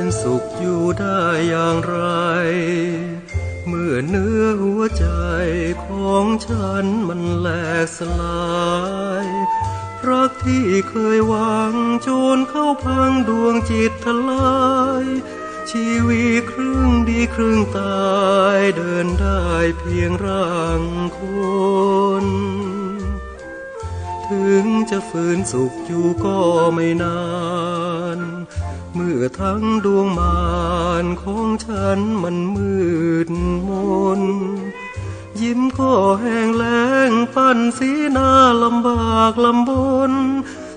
เป็นสุขอยู่ได้อย่างไร เมื่อเนื้อหัวใจของฉันมันแหลกสลาย รักที่เคยหวังจนเข้าพังดวงจิตทลาย ชีวิตครึ่งดีครึ่งตายเดินได้เพียงร่างคนถึงจะฝืนสุขอยู่ก็ไม่นาน เมื่อทั้งดวงมานของฉันมันมืดมน ยิ้มก็แห้งแล้งปั้นสีหน้าลำบากลำบน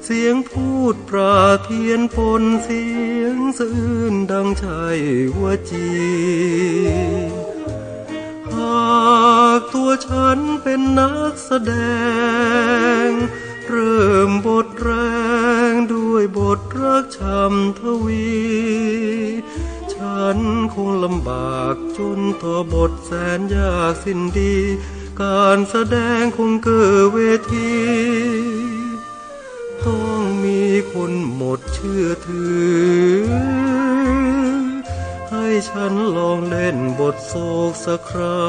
เสียงพูดปราเทียนปนเสียงซื่นดังชายหัวจีหากตัวฉันเป็นนักแสดงเริ่ กช้ำทวี ฉันคงลำบากจนต่อบทแสนยากสิ้นดี การแสดงคงเกิดเวที ต้องมีคนหมดเชื่อถือ ให้ฉันลองเล่นบทโศกสักครา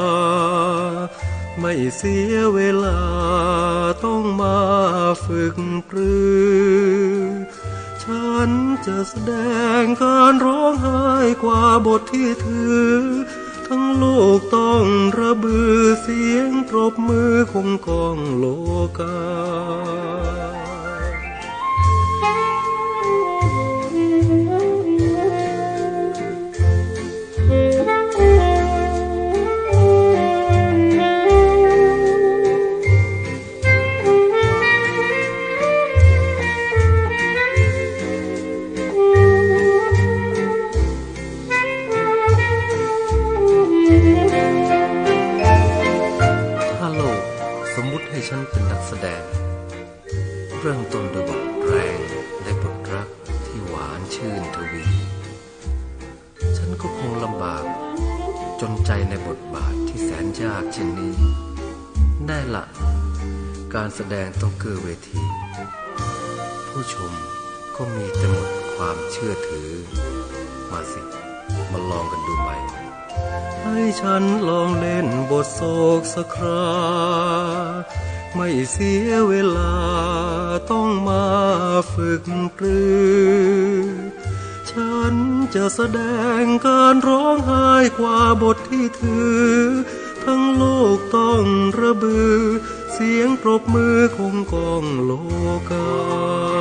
ไม่เสียเวลาต้องมาฝึกปรือ นจะแสดงการร้องไห้กว่าบทที่ถือ ทั้งโลกต้องระบือเสียงปรบมือคงกองโลกาถ้า ให้ฉันเป็นนักแสดง เริ่มต้นด้วยบทแรงและบทรักที่หวานชื่นทวี ฉันก็คงลำบาก จนใจในบทบาทที่แสนยากเช่นนี้ ได้ละการแสดงต้องเกือเวที ผู้ชมก็มีแต่หมดความเชื่อถือ มาสิ มาลองกันดูไหม ให้ฉันลองเล่นบทโศกสักครา ไม่เสียเวลาต้องมาฝึกปรือ ฉันจะแสดงการร้องไห้กว่าบทที่ถือ ทั้งโลกต้องระบือ เสียงปรบมือคงกองโลกา